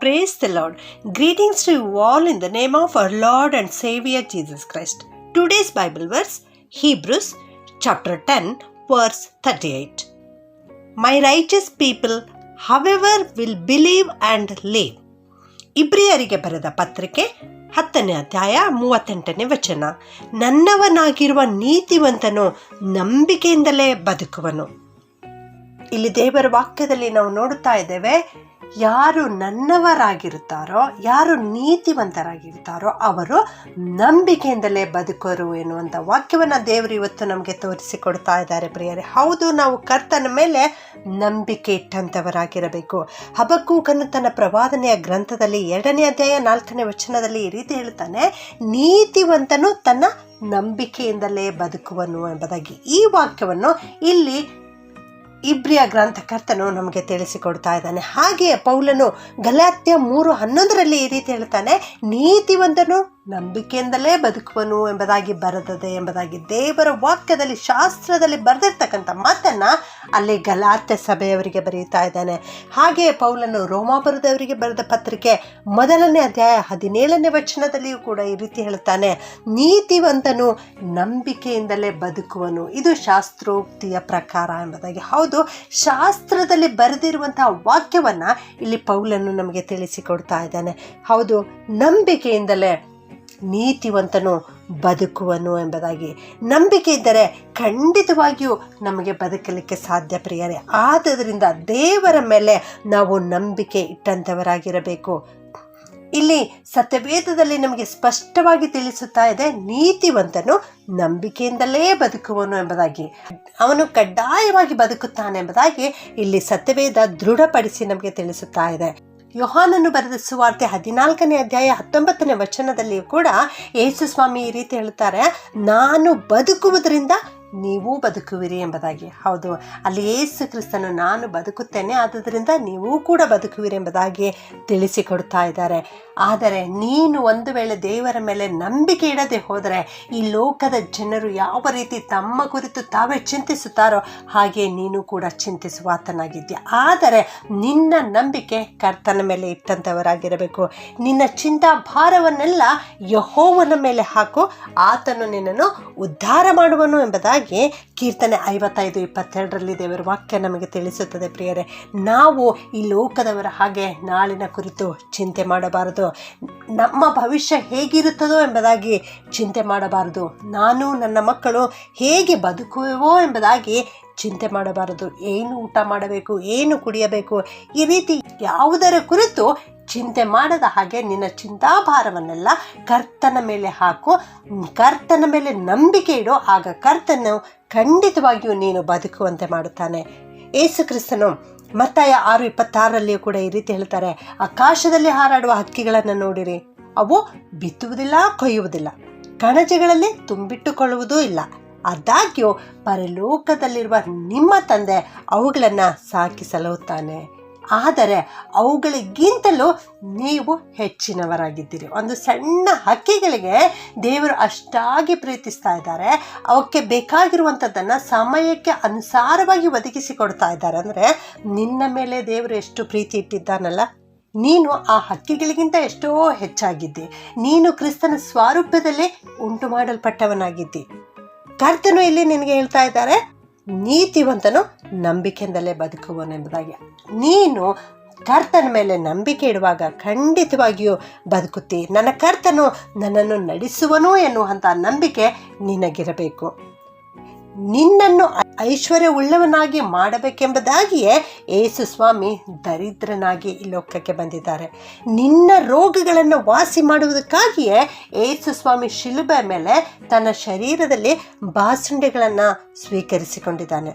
Praise the Lord. Greetings to you all in the name of our Lord and Savior Jesus Christ. Today's Bible verse Hebrews chapter 10, verse 38. My righteous people, however, will believe and live. ಇಬ್ರಿಯರಿಗೆ ಬರೆದ ಪತ್ರಿಕೆ ಹತ್ತನೇ ಅಧ್ಯಾಯ ಮೂವತ್ತೆಂಟನೇ ವಚನ ನನ್ನವನಾಗಿರುವ ನೀತಿವಂತನು ನಂಬಿಕೆಯಿಂದಲೇ ಬದುಕುವನು ಇಲ್ಲಿ ದೇವರ ವಾಕ್ಯದಲ್ಲಿ ನಾವು ನೋಡುತ್ತಾ ಇದ್ದೇವೆ ಯಾರು ನನ್ನವರಾಗಿರುತ್ತಾರೋ ಯಾರು ನೀತಿವಂತರಾಗಿರ್ತಾರೋ, ಅವರು ನಂಬಿಕೆಯಿಂದಲೇ ಬದುಕೋರು ಎನ್ನುವಂಥ ವಾಕ್ಯವನ್ನು ದೇವರು ಇವತ್ತು ನಮಗೆ ತೋರಿಸಿಕೊಡ್ತಾ ಇದ್ದಾರೆ ಪ್ರಿಯರೇ. ಹೌದು, ನಾವು ಕರ್ತನ ಮೇಲೆ ನಂಬಿಕೆ ಇಟ್ಟಂಥವರಾಗಿರಬೇಕು ಹಬಕ್ಕೂಕನ್ನು ತನ್ನ ಪ್ರವಾದನೆಯ ಗ್ರಂಥದಲ್ಲಿ ಎರಡನೇ ಅಧ್ಯಾಯ ನಾಲ್ಕನೇ ವಚನದಲ್ಲಿ ಈ ರೀತಿ ಹೇಳ್ತಾನೆ ನೀತಿವಂತನು ತನ್ನ ನಂಬಿಕೆಯಿಂದಲೇ ಬದುಕುವನು ಎಂಬುದಾಗಿ. ಈ ವಾಕ್ಯವನ್ನು ಇಲ್ಲಿ ಇಬ್ರಿಯ ಗ್ರಂಥಕರ್ತನು ನಮಗೆ ತಿಳಿಸಿಕೊಡ್ತಾ ಇದ್ದಾನೆ. ಹಾಗೆಯೇ ಪೌಲನು ಗಲಾತ್ಯ ಮೂರು ಹನ್ನೊಂದರಲ್ಲಿ ಈ ರೀತಿ ಹೇಳ್ತಾನೆ ನೀತಿವಂತನು ನಂಬಿಕೆಯಿಂದಲೇ ಬದುಕುವನು ಎಂಬುದಾಗಿ ಬರೆದದೆ ಎಂಬುದಾಗಿ ದೇವರ ವಾಕ್ಯದಲ್ಲಿ, ಶಾಸ್ತ್ರದಲ್ಲಿ ಬರೆದಿರ್ತಕ್ಕಂಥ ಮಾತನ್ನು ಅಲ್ಲಿ ಗಲಾತ್ಯ ಸಭೆಯವರಿಗೆ ಬರೆಯುತ್ತಾ ಇದ್ದಾನೆ. ಹಾಗೆಯೇ ಪೌಲನ್ನು ರೋಮಾಪುರದವರಿಗೆ ಬರೆದ ಪತ್ರಿಕೆ ಮೊದಲನೇ ಅಧ್ಯಾಯ ಹದಿನೇಳನೇ ವಚನದಲ್ಲಿಯೂ ಕೂಡ ಈ ರೀತಿ ಹೇಳ್ತಾನೆ ನೀತಿವಂತನು ನಂಬಿಕೆಯಿಂದಲೇ ಬದುಕುವನು. ಇದು ಶಾಸ್ತ್ರೋಕ್ತಿಯ ಪ್ರಕಾರ ಎಂಬುದಾಗಿ. ಹೌದು, ಶಾಸ್ತ್ರದಲ್ಲಿ ಬರೆದಿರುವಂತಹ ವಾಕ್ಯವನ್ನು ಇಲ್ಲಿ ಪೌಲನ್ನು ನಮಗೆ ತಿಳಿಸಿಕೊಡ್ತಾ ಇದ್ದಾನೆ. ಹೌದು, ನಂಬಿಕೆಯಿಂದಲೇ ನೀತಿವಂತನು ಬದುಕುವನು ಎಂಬುದಾಗಿ ನಂಬಿಕೆ ಇದ್ದರೆ ಖಂಡಿತವಾಗಿಯೂ ನಮಗೆ ಬದುಕಲಿಕ್ಕೆ ಸಾಧ್ಯ ಪ್ರಿಯರೇ. ಆದ್ದರಿಂದ ದೇವರ ಮೇಲೆ ನಾವು ನಂಬಿಕೆ ಇಟ್ಟಂಥವರಾಗಿರಬೇಕು ಇಲ್ಲಿ ಸತ್ಯವೇದದಲ್ಲಿ ನಮಗೆ ಸ್ಪಷ್ಟವಾಗಿ ತಿಳಿಸುತ್ತಾ ಇದೆ, ನೀತಿವಂತನು ನಂಬಿಕೆಯಿಂದಲೇ ಬದುಕುವನು ಎಂಬುದಾಗಿ. ಅವನು ಕಡ್ಡಾಯವಾಗಿ ಬದುಕುತ್ತಾನೆ ಎಂಬುದಾಗಿ ಇಲ್ಲಿ ಸತ್ಯವೇದ ದೃಢಪಡಿಸಿ ನಮಗೆ ತಿಳಿಸುತ್ತಾ ಇದೆ. ಯೋಹಾನನ್ನು ಬರೆದ ಸುವಾರ್ತೆ ಹದಿನಾಲ್ಕನೇ ಅಧ್ಯಾಯ ಹತ್ತೊಂಬತ್ತನೇ ವಚನದಲ್ಲಿಯೂ ಕೂಡ ಯೇಸು ಸ್ವಾಮಿ ಈ ರೀತಿ ಹೇಳ್ತಾರೆ, ನಾನು ಬದುಕುವುದರಿಂದ ನೀವು ಬದುಕುವಿರಿ ಎಂಬುದಾಗಿ. ಹೌದು, ಅಲ್ಲಿ ಯೇಸು ಕ್ರಿಸ್ತನು ನಾನು ಬದುಕುತ್ತೇನೆ, ಆದ್ದರಿಂದ ನೀವು ಕೂಡ ಬದುಕುವಿರಿ ಎಂಬುದಾಗಿ ತಿಳಿಸಿಕೊಡ್ತಾ ಇದ್ದಾರೆ. ಆದರೆ ನೀನು ಒಂದು ವೇಳೆ ದೇವರ ಮೇಲೆ ನಂಬಿಕೆ ಇಡದೆ ಹೋದರೆ, ಈ ಲೋಕದ ಜನರು ಯಾವ ರೀತಿ ತಮ್ಮ ಕುರಿತು ತಾವೇ ಚಿಂತಿಸುತ್ತಾರೋ, ಹಾಗೆ ನೀನು ಕೂಡ ಚಿಂತಿಸುವ ಆದರೆ ನಿನ್ನ ನಂಬಿಕೆ ಕರ್ತನ ಮೇಲೆ ಇಟ್ಟಂಥವರಾಗಿರಬೇಕು ನಿನ್ನ ಚಿಂತಾ ಭಾರವನ್ನೆಲ್ಲ ಯಹೋವನ ಮೇಲೆ ಹಾಕು, ಆತನು ನಿನ್ನನ್ನು ಉದ್ಧಾರ ಮಾಡುವನು ಎಂಬುದಾಗಿ ಕೀರ್ತನೆ ಐವತ್ತೈದು ಇಪ್ಪತ್ತೆರಡರಲ್ಲಿ ದೇವರ ವಾಕ್ಯ ನಮಗೆ ತಿಳಿಸುತ್ತದೆ ಪ್ರಿಯರೇ. ನಾವು ಈ ಲೋಕದವರ ಹಾಗೆ ನಾಳಿನ ಕುರಿತು ಚಿಂತೆ ಮಾಡಬಾರದು. ನಮ್ಮ ಭವಿಷ್ಯ ಹೇಗಿರುತ್ತದೋ ಎಂಬುದಾಗಿ ಚಿಂತೆ ಮಾಡಬಾರದು. ನಾನು, ನನ್ನ ಮಕ್ಕಳು ಹೇಗೆ ಬದುಕುವೆವೋ ಎಂಬುದಾಗಿ ಚಿಂತೆ ಮಾಡಬಾರದು. ಏನು ಊಟ ಮಾಡಬೇಕು, ಏನು ಕುಡಿಯಬೇಕು, ಈ ರೀತಿ ಯಾವುದರ ಕುರಿತು ಚಿಂತೆ ಮಾಡದ ಹಾಗೆ ನಿನ್ನ ಚಿಂತಾಭಾರವನ್ನೆಲ್ಲ ಕರ್ತನ ಮೇಲೆ ಹಾಕು. ಕರ್ತನ ಮೇಲೆ ನಂಬಿಕೆ ಇಡು. ಆಗ ಕರ್ತನು ಖಂಡಿತವಾಗಿಯೂ ನೀನು ಬದುಕುವಂತೆ ಮಾಡುತ್ತಾನೆ. ಏಸು ಕ್ರಿಸ್ತನು ಮತ್ತಾಯ ಆರು ಇಪ್ಪತ್ತಾರರಲ್ಲಿಯೂ ಕೂಡ ಈ ರೀತಿ ಹೇಳ್ತಾರೆ, ಆಕಾಶದಲ್ಲಿ ಹಾರಾಡುವ ಹಕ್ಕಿಗಳನ್ನು ನೋಡಿರಿ. ಅವು ಬಿತ್ತುವುದಿಲ್ಲ, ಕೊಯ್ಯುವುದಿಲ್ಲ. ಕಣಜಗಳಲ್ಲಿ ತುಂಬಿಟ್ಟುಕೊಳ್ಳುವುದೂ ಇಲ್ಲ. ಆದಾಗ್ಯೂ ಪರಲೋಕದಲ್ಲಿರುವ ನಿಮ್ಮ ತಂದೆ ಅವುಗಳನ್ನು ಸಾಕಿ ಸಲಹುತ್ತಾನೆ. ಆದರೆ ಅವುಗಳಿಗಿಂತಲೂ ನೀವು ಹೆಚ್ಚಿನವರಾಗಿದ್ದೀರಿ. ಒಂದು ಸಣ್ಣ ಹಕ್ಕಿಗಳಿಗೆ ದೇವರು ಅಷ್ಟಾಗಿ ಪ್ರೀತಿಸ್ತಾ ಇದ್ದಾರೆ. ಅವಕ್ಕೆ ಬೇಕಾಗಿರುವಂಥದ್ದನ್ನು ಸಮಯಕ್ಕೆ ಅನುಸಾರವಾಗಿ ಒದಗಿಸಿ ಕೊಡ್ತಾ ಇದ್ದಾರೆ. ಅಂದರೆ ನಿನ್ನ ಮೇಲೆ ದೇವರು ಎಷ್ಟು ಪ್ರೀತಿ ಇಟ್ಟಿದ್ದಾನಲ್ಲ, ನೀನು ಆ ಹಕ್ಕಿಗಳಿಗಿಂತ ಎಷ್ಟೋ ಹೆಚ್ಚಾಗಿದ್ದಿ. ನೀನು ಕ್ರಿಸ್ತನ ಸ್ವಾರೂಪ್ಯದಲ್ಲಿ ಉಂಟು ಮಾಡಲ್ಪಟ್ಟವನಾಗಿದ್ದಿ ಕರ್ತನು ಇಲ್ಲಿ ನಿನಗೆ ಹೇಳ್ತಾ ಇದ್ದಾರೆ ನೀತಿವಂತನು ನಂಬಿಕೆಯಿಂದಲೇ ಬದುಕುವನೆಂಬುದಾಗಿ ನೀನು ಕರ್ತನ ಮೇಲೆ ನಂಬಿಕೆ ಇಡುವಾಗ ಖಂಡಿತವಾಗಿಯೂ ಬದುಕುತ್ತಿ. ನನ್ನ ಕರ್ತನು ನನ್ನನ್ನು ನಡೆಸುವನು ಎನ್ನುವಂಥ ನಂಬಿಕೆ ನಿನಗಿರಬೇಕು. ನಿನ್ನನ್ನು ಐಶ್ವರ್ಯ ಉಳ್ಳವನಾಗಿ ಮಾಡಬೇಕೆಂಬುದಾಗಿಯೇ ಏಸು ಸ್ವಾಮಿ ದರಿದ್ರನಾಗಿ ಈ ಲೋಕಕ್ಕೆ ಬಂದಿದ್ದಾರೆ. ನಿನ್ನ ರೋಗಗಳನ್ನು ವಾಸಿ ಮಾಡುವುದಕ್ಕಾಗಿಯೇ ಏಸು ಸ್ವಾಮಿ ಶಿಲುಬೆ ಮೇಲೆ ತನ್ನ ಶರೀರದಲ್ಲಿ ಬಾಸುಂಡೆಗಳನ್ನು ಸ್ವೀಕರಿಸಿಕೊಂಡಿದ್ದಾನೆ.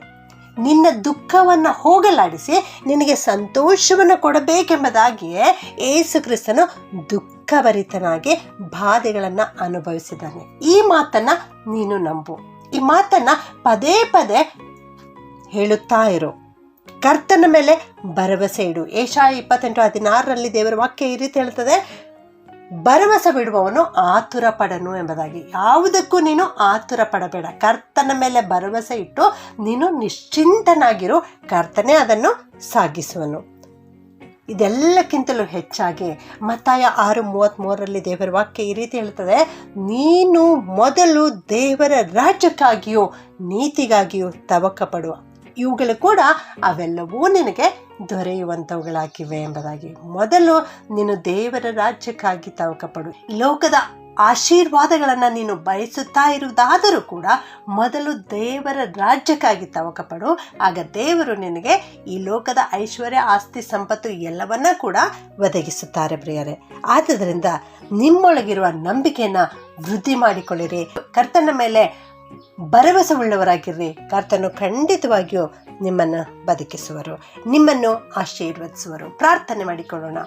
ನಿನ್ನ ದುಃಖವನ್ನು ಹೋಗಲಾಡಿಸಿ ನಿನಗೆ ಸಂತೋಷವನ್ನು ಕೊಡಬೇಕೆಂಬುದಾಗಿಯೇ ಏಸು ಕ್ರಿಸ್ತನು ದುಃಖಭರಿತನಾಗಿ ಬಾಧೆಗಳನ್ನು ಅನುಭವಿಸಿದ್ದಾನೆ. ಈ ಮಾತನ್ನು ನೀನು ನಂಬು. ಈ ಮಾತನ್ನು ಪದೇ ಪದೇ ಹೇಳುತ್ತಾ ಇರು. ಕರ್ತನ ಮೇಲೆ ಭರವಸೆ ಇಡು. ಏಷಾ ಇಪ್ಪತ್ತೆಂಟು ಹದಿನಾರರಲ್ಲಿ ದೇವರ ವಾಕ್ಯ ಈ ರೀತಿ ಹೇಳ್ತದೆ ಭರವಸೆ ಬಿಡುವವನು ಆತುರ ಪಡನು ಎಂಬುದಾಗಿ. ಯಾವುದಕ್ಕೂ ನೀನು ಆತುರ ಪಡಬೇಡ ಕರ್ತನ ಮೇಲೆ ಭರವಸೆ ಇಟ್ಟು ನೀನು ನಿಶ್ಚಿಂತನಾಗಿರು. ಕರ್ತನೇ ಅದನ್ನು ಸಾಗಿಸುವನು. ಇದೆಲ್ಲಕ್ಕಿಂತಲೂ ಹೆಚ್ಚಾಗಿ ಮತ್ತಾಯ ಆರು ಮೂವತ್ತ್ಮೂರರಲ್ಲಿ ದೇವರ ವಾಕ್ಯ ಈ ರೀತಿ ಹೇಳ್ತದೆ, ನೀನು ಮೊದಲು ದೇವರ ರಾಜ್ಯಕ್ಕಾಗಿಯೂ ನೀತಿಗಾಗಿಯೂ ತವಕ ಪಡುವ ಇವುಗಳು ಕೂಡ ಅವೆಲ್ಲವೂ ನಿನಗೆ ದೊರೆಯುವಂಥವುಗಳಾಗಿವೆ ಎಂಬುದಾಗಿ. ಮೊದಲು ನೀನು ದೇವರ ರಾಜ್ಯಕ್ಕಾಗಿ ತವಕ ಪಡು ಲೋಕದ ಆಶೀರ್ವಾದಗಳನ್ನು ನೀನು ಬಯಸುತ್ತಾ ಇರುವುದಾದರೂ ಕೂಡ ಮೊದಲು ದೇವರ ರಾಜ್ಯಕ್ಕಾಗಿ ತವಕಪಡು. ಆಗ ದೇವರು ನಿನಗೆ ಈ ಲೋಕದ ಐಶ್ವರ್ಯ, ಆಸ್ತಿ, ಸಂಪತ್ತು ಎಲ್ಲವನ್ನ ಕೂಡ ಒದಗಿಸುತ್ತಾರೆ ಪ್ರಿಯರೇ. ಆದ್ದರಿಂದ ನಿಮ್ಮೊಳಗಿರುವ ನಂಬಿಕೆಯನ್ನು ವೃದ್ಧಿ ಮಾಡಿಕೊಳ್ಳಿರಿ. ಕರ್ತನ ಮೇಲೆ ಭರವಸೆ ಉಳ್ಳವರಾಗಿರ್ರಿ ಕರ್ತನು ಖಂಡಿತವಾಗಿಯೂ ನಿಮ್ಮನ್ನು ಬದುಕಿಸುವರು, ನಿಮ್ಮನ್ನು ಆಶೀರ್ವದಿಸುವರು. ಪ್ರಾರ್ಥನೆ ಮಾಡಿಕೊಳ್ಳೋಣ.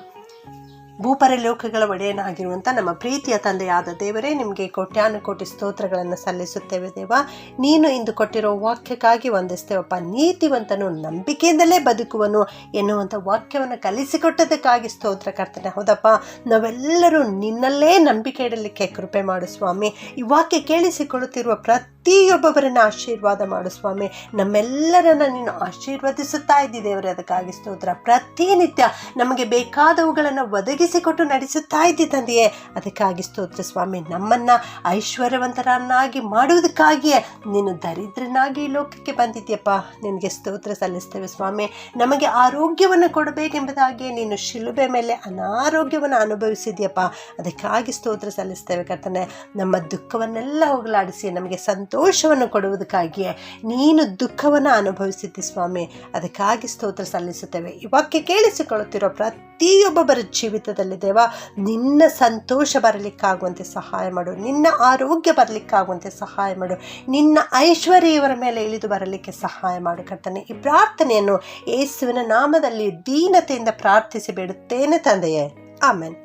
ಭೂಪರಲೋಕಗಳ ಒಡೆಯನಾಗಿರುವಂಥ ನಮ್ಮ ಪ್ರೀತಿಯ ತಂದೆಯಾದ ದೇವರೇ, ನಿಮಗೆ ಕೋಟ್ಯಾನುಕೋಟಿ ಸ್ತೋತ್ರಗಳನ್ನು ಸಲ್ಲಿಸುತ್ತೇವೆ ದೇವ. ನೀನು ಇಂದು ಕೊಟ್ಟಿರೋ ವಾಕ್ಯಕ್ಕಾಗಿ ವಂದಿಸ್ತೇವಪ್ಪ. ನೀತಿವಂತನು ನಂಬಿಕೆಯಿಂದಲೇ ಬದುಕುವನು ಎನ್ನುವಂಥ ವಾಕ್ಯವನ್ನು ಕಲಿಸಿಕೊಟ್ಟದಕ್ಕಾಗಿ ಸ್ತೋತ್ರ ಕರ್ತನೆ. ಹೌದಪ್ಪ, ನಾವೆಲ್ಲರೂ ನಿನ್ನಲ್ಲೇ ನಂಬಿಕೆ ಇಡಲಿಕ್ಕೆ ಕೃಪೆ ಮಾಡು ಸ್ವಾಮಿ. ಈ ವಾಕ್ಯ ಕೇಳಿಸಿಕೊಳ್ಳುತ್ತಿರುವ ಪ್ರತಿಯೊಬ್ಬೊಬ್ಬರನ್ನ ಆಶೀರ್ವಾದ ಮಾಡು ಸ್ವಾಮಿ. ನಮ್ಮೆಲ್ಲರನ್ನ ನೀನು ಆಶೀರ್ವದಿಸುತ್ತಾ ಇದ್ದಿ ದೇವರೇ, ಅದಕ್ಕಾಗಿ ಸ್ತೋತ್ರ. ಪ್ರತಿನಿತ್ಯ ನಮಗೆ ಬೇಕಾದವುಗಳನ್ನು ಒದಗಿಸಿಕೊಟ್ಟು ನಡೆಸುತ್ತಾ ಇದ್ದೆ ತಂದೆಯೇ. ಅದಕ್ಕಾಗಿ ಸ್ತೋತ್ರ ಸ್ವಾಮಿ, ನಮ್ಮನ್ನು ಐಶ್ವರ್ಯವಂತರನ್ನಾಗಿ ಮಾಡುವುದಕ್ಕಾಗಿಯೇ ನೀನು ದರಿದ್ರನಾಗಿ ಲೋಕಕ್ಕೆ ಬಂದಿದ್ಯಪ್ಪ. ನಿನಗೆ ಸ್ತೋತ್ರ ಸಲ್ಲಿಸ್ತೇವೆ ಸ್ವಾಮಿ. ನಮಗೆ ಆರೋಗ್ಯವನ್ನು ಕೊಡಬೇಕೆಂಬುದಾಗಿ ನೀನು ಶಿಲುಬೆ ಮೇಲೆ ಅನಾರೋಗ್ಯವನ್ನು ಅನುಭವಿಸಿದ್ಯಪ್ಪ. ಅದಕ್ಕಾಗಿ ಸ್ತೋತ್ರ ಸಲ್ಲಿಸ್ತೇವೆ ಕರ್ತನೆ. ನಮ್ಮ ದುಃಖವನ್ನೆಲ್ಲ ಹೋಗಲಾಡಿಸಿ ನಮಗೆ ಸಂತೋಷವನ್ನು ಕೊಡುವುದಕ್ಕಾಗಿಯೇ ನೀನು ದುಃಖವನ್ನು ಅನುಭವಿಸಿದ್ದಿ ಸ್ವಾಮಿ. ಅದಕ್ಕಾಗಿ ಸ್ತೋತ್ರ ಸಲ್ಲಿಸುತ್ತೇವೆ. ಈ ಕೇಳಿಸಿಕೊಳ್ಳುತ್ತಿರೋ ಪ್ರತಿಯೊಬ್ಬೊಬ್ಬರ ಜೀವಿತದಲ್ಲಿ ದೇವ, ನಿನ್ನ ಸಂತೋಷ ಬರಲಿಕ್ಕಾಗುವಂತೆ ಸಹಾಯ ಮಾಡು. ನಿನ್ನ ಆರೋಗ್ಯ ಬರಲಿಕ್ಕಾಗುವಂತೆ ಸಹಾಯ ಮಾಡು. ನಿನ್ನ ಐಶ್ವರ್ಯವರ ಮೇಲೆ ಇಳಿದು ಬರಲಿಕ್ಕೆ ಸಹಾಯ ಮಾಡು ಕರ್ತನೆ. ಈ ಪ್ರಾರ್ಥನೆಯನ್ನು ಯೇಸುವಿನ ನಾಮದಲ್ಲಿ ದೀನತೆಯಿಂದ ಪ್ರಾರ್ಥಿಸಿ ಬಿಡುತ್ತೇನೆ ತಂದೆಯೇ. ಆಮೇನ್.